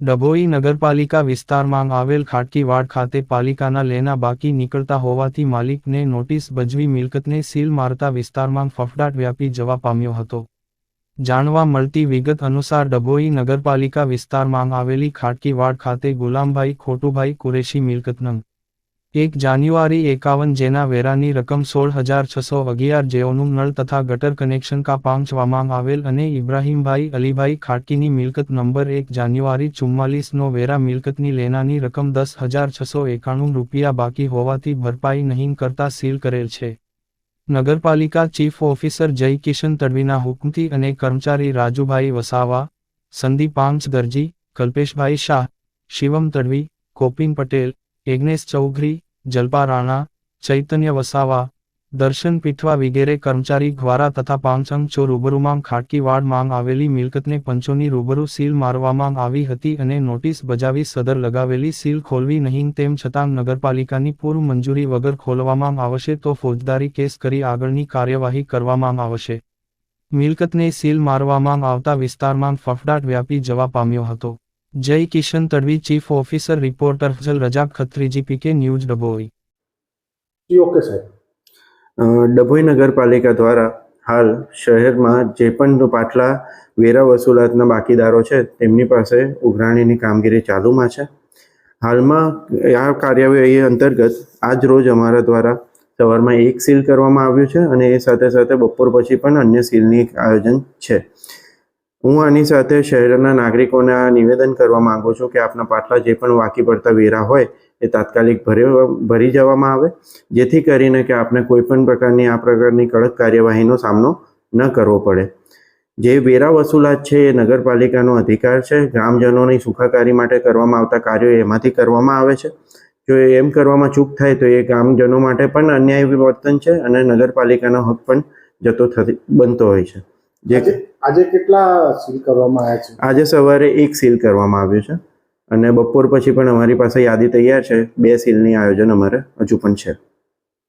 ડભોઈ નગરપાલિકા વિસ્તારમાં આવેલ ખાટકીવાડ ખાતે પાલિકાના લેના બાકી નીકળતા હોવાથી માલિકને નોટિસ બજવી મિલકતને સીલ મારતા વિસ્તારમાં ફફડાટ વ્યાપી જવા પામ્યો હતો. જાણવા મળતી વિગત અનુસાર ડભોઈ નગરપાલિકા વિસ્તારમાં આવેલી ખાટકીવાડ ખાતે ગુલામભાઈ ખોટુભાઈ કુરેશી મિલકત નંગ એક જાન્યુઆરી એકાવન જેના વેરાની રકમ સોળ હજાર છસો અગિયાર જેઓનું નળ તથા ગટર કનેક્શન કા પાંચવામાં આવેલ અને ઇબ્રાહીમભાઈ અલીભાઈ ખાટકીની મિલકત નંબર એક જાન્યુઆરી ચુમ્માલીસનો વેરા મિલકતની લેનાની રકમ દસ હજાર છસો એકાણું રૂપિયા બાકી હોવાથી ભરપાઈ નહીં કરતા સીલ કરેલ છે. નગરપાલિકા ચીફ ઓફિસર જય કિશન તડવીના હુકમથી અને કર્મચારી રાજુભાઈ વસાવા સંદીપ પાંચ દરજી કલ્પેશભાઈ શાહ, શિવમ તડવી કોપિન પટેલ, એગ્નેશ ચૌધરી જલ્પા રાણા, ચૈતન્ય વસાવા, દર્શન પીઠવા વિગેરે કર્મચારી દ્વારા તથા પાંચંગ ચો રૂબરૂમાં ખાટકીવાડ માંગ આવેલી મિલકતને પંચોની રૂબરૂ સીલ મારવામાં આવી હતી અને નોટિસ બજાવી સદર લગાવેલી સીલ ખોલવી નહીં તેમ છતાં નગરપાલિકાની પૂર્વ મંજૂરી વગર ખોલવામાં આવશે તો ફોજદારી કેસ કરી આગળની કાર્યવાહી કરવામાં આવશે. મિલકતને સીલ મારવામાં આવતા વિસ્તારમાં ફફડાટ વ્યાપી જવા પામ્યો હતો. Jay Kishan Tadvi chief officer reporter Fazal Razak ખત્રીજી PK news Dabhoi. જી ઓકે સાહેબ. ડભોઈ નગરપાલિકા દ્વારા હાલ શહેરમાં જે પણ પાટલા વેરા વસૂલાતના બાકીદારો છે તેમની પાસે ઉઘરાણીની કામગીરી ચાલુમાં છે. હાલમાં આ કાર્યવાહી અંતર્ગત આજ રોજ અમારા દ્વારા સવારમાં એક સીલ કરવામાં આવ્યું છે અને એ સાથે સાથે બપોર પછી પણ અન્ય સીલની આયોજન છે. હું આની સાથે શહેરના નાગરિકોને આ નિવેદન કરવા માંગુ છું કે આપના પાટલા જે પણ બાકી પડતા વેરા હોય એ તાત્કાલિક ભરી ભરી જવામાં આવે, જેથી કરીને કે આપને કોઈ પણ પ્રકારની આ પ્રકારની કડક કાર્યવાહીનો સામનો ન કરવો પડે. જે વેરા વસૂલાત છે એ નગરપાલિકાનો અધિકાર છે, ગ્રામજનોની સુખાકારી માટે કરવામાં આવતા કાર્યો એમાંથી કરવામાં આવે છે. જો એમ કરવામાં ચૂક થાય તો એ ગ્રામજનો માટે પણ અન્યાય વર્તન છે અને નગરપાલિકાનો હક પણ જતો થતી, બનતો હોય છે. જે આજે આજે કેટલા સીલ કરવામાં આવ્યા છે? આજે સવારે એક સીલ કરવામાં આવ્યું છે અને બપોર પછી પણ અમારી પાસે યાદી તૈયાર છે. બે સીલની આયોજન અમારે હજુ પણ છે.